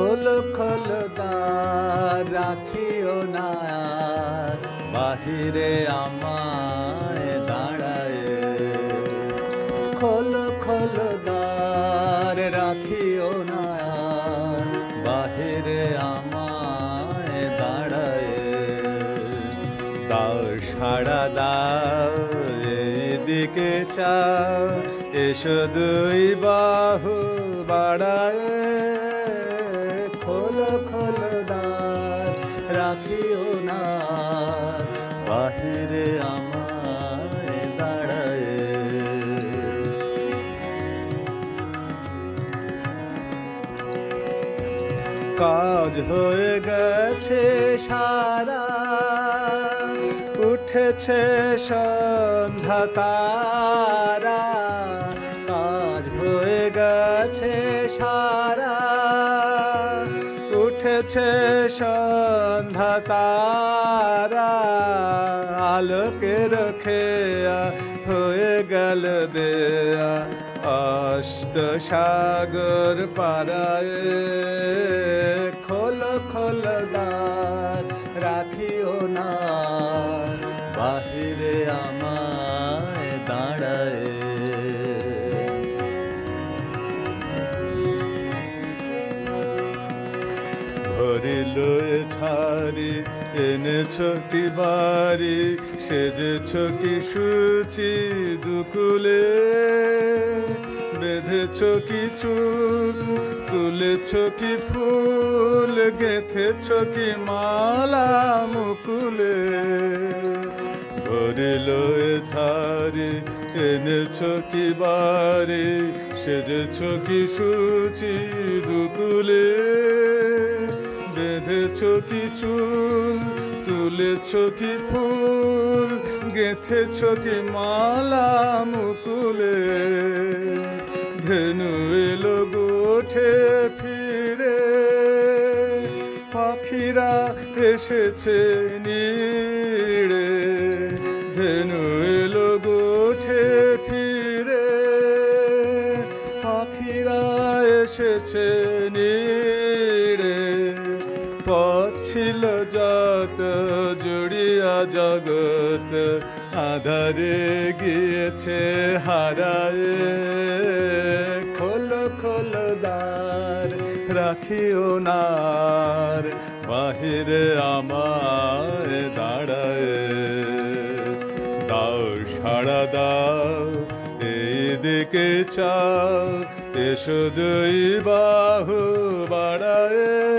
খোলো দ্বার রাখিও না বাহিরে আমায় দাঁড়ায়। খোল খোল রাখিও না বাহিরে আমায় দাঁড়ায়। তাও সাড়া, দাও এদিকে চা। এসো দুই বাহু বাড়ায়। রাখিও না। বাহিরে আমায় দাঁড়ায়। কাজ হয়ে গেছে সারা, উঠেছে সন্ধ্যা তারা কাজ হয়ে গেছে সারা উঠেছে সন্ধ্যা তারা আলোকের খেয়া হয়ে গেল দেয়া অষ্ট সাগর পারায় খোল খোল দ্বার। ভরিল ছাড়ি, এনেছ কি বাড়ি, সেজেছ কি সুচি দুকুলে, বেঁধেছ কি চুল, তুলেছ কি ফুল, গেথেছ কি মালা মুকুলে। ভরিল ঝাড়ি এনেছ কি বাড়ি, সেজেছ কি সুচি দুকুলে। বেঁধেছ কি চুল, তুলেছ কি ফুল, গেথেছ কি মালা মুকুলে? ধেনু এলো গোঠে ফিরে, পাখিরা এসেছে নিড়ে। ধেনু এলো গোঠে ফিরে, পাখিরা এসেছে নিড়ে। পথ ছিল যত জুড়িয়া জগৎ আধারে গিয়েছে হারায়। খোলো খোলো দ্বার, রাখিও নার, বাহিরে আমায় দাঁড়ায়। দাও, সাড়া দাও, এই দিকে চাও এসো দুই বাহু বাড়ায়।